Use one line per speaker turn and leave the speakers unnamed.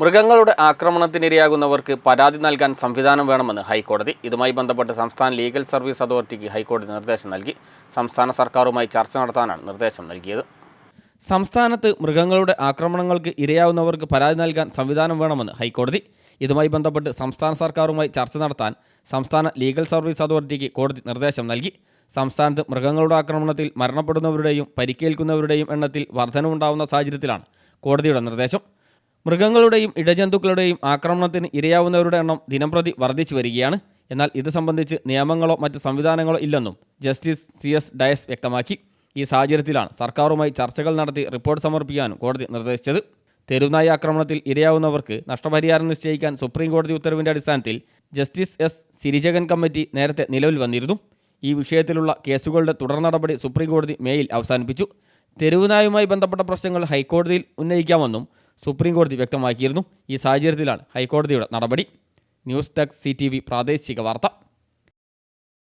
മൃഗങ്ങളുടെ ആക്രമണത്തിനിരയാകുന്നവർക്ക് പരാതി നൽകാൻ സംവിധാനം വേണമെന്ന് ഹൈക്കോടതി. ഇതുമായി ബന്ധപ്പെട്ട് സംസ്ഥാന ലീഗൽ സർവീസ് അതോറിറ്റിക്ക് ഹൈക്കോടതി നിർദ്ദേശം നൽകി. സംസ്ഥാന സർക്കാരുമായി ചർച്ച നടത്താനാണ് നിർദ്ദേശം നൽകിയത്. സംസ്ഥാനത്ത് മൃഗങ്ങളുടെ ആക്രമണങ്ങൾക്ക് ഇരയാവുന്നവർക്ക് പരാതി നൽകാൻ സംവിധാനം വേണമെന്ന് ഹൈക്കോടതി. ഇതുമായി ബന്ധപ്പെട്ട് സംസ്ഥാന സർക്കാരുമായി ചർച്ച നടത്താൻ സംസ്ഥാന ലീഗൽ സർവീസ് അതോറിറ്റിക്ക് കോടതി നിർദ്ദേശം നൽകി. സംസ്ഥാനത്ത് മൃഗങ്ങളുടെ ആക്രമണത്തിൽ മരണപ്പെടുന്നവരുടെയും പരിക്കേൽക്കുന്നവരുടെയും എണ്ണത്തിൽ വർധനവുണ്ടാവുന്ന സാഹചര്യത്തിലാണ് കോടതിയുടെ നിർദ്ദേശം. മൃഗങ്ങളുടെയും ഇടജന്തുക്കളുടെയും ആക്രമണത്തിന് ഇരയാവുന്നവരുടെ എണ്ണം ദിനംപ്രതി വർദ്ധിച്ചു വരികയാണ്. എന്നാൽ ഇത് സംബന്ധിച്ച് നിയമങ്ങളോ മറ്റ് സംവിധാനങ്ങളോ ഇല്ലെന്നും ജസ്റ്റിസ് സി എസ് ഡയസ് വ്യക്തമാക്കി. ഈ സാഹചര്യത്തിലാണ് സർക്കാരുമായി ചർച്ചകൾ നടത്തി റിപ്പോർട്ട് സമർപ്പിക്കാനും കോടതി നിർദ്ദേശിച്ചത്. തെരുവുനായി ആക്രമണത്തിൽ ഇരയാവുന്നവർക്ക് നഷ്ടപരിഹാരം നിശ്ചയിക്കാൻ സുപ്രീം കോടതി ഉത്തരവിന്റെ അടിസ്ഥാനത്തിൽ ജസ്റ്റിസ് എസ് സിരിജകൻ കമ്മിറ്റി നേരത്തെ നിലവിൽ വന്നിരുന്നു. ഈ വിഷയത്തിലുള്ള കേസുകളുടെ തുടർ നടപടി സുപ്രീം കോടതി മേയിൽ അവസാനിപ്പിച്ചു. തെരുവുനായുമായി ബന്ധപ്പെട്ട പ്രശ്നങ്ങൾ ഹൈക്കോടതിയിൽ ഉന്നയിക്കാമെന്നും സുപ്രീം കോടതി വ്യക്തമാക്കിയിരുന്നു. ഈ സാഹചര്യത്തിലാണ് ഹൈക്കോടതിയുടെ നടപടി. ന്യൂസ് ഡെസ്ക് സി പ്രാദേശിക വാർത്ത.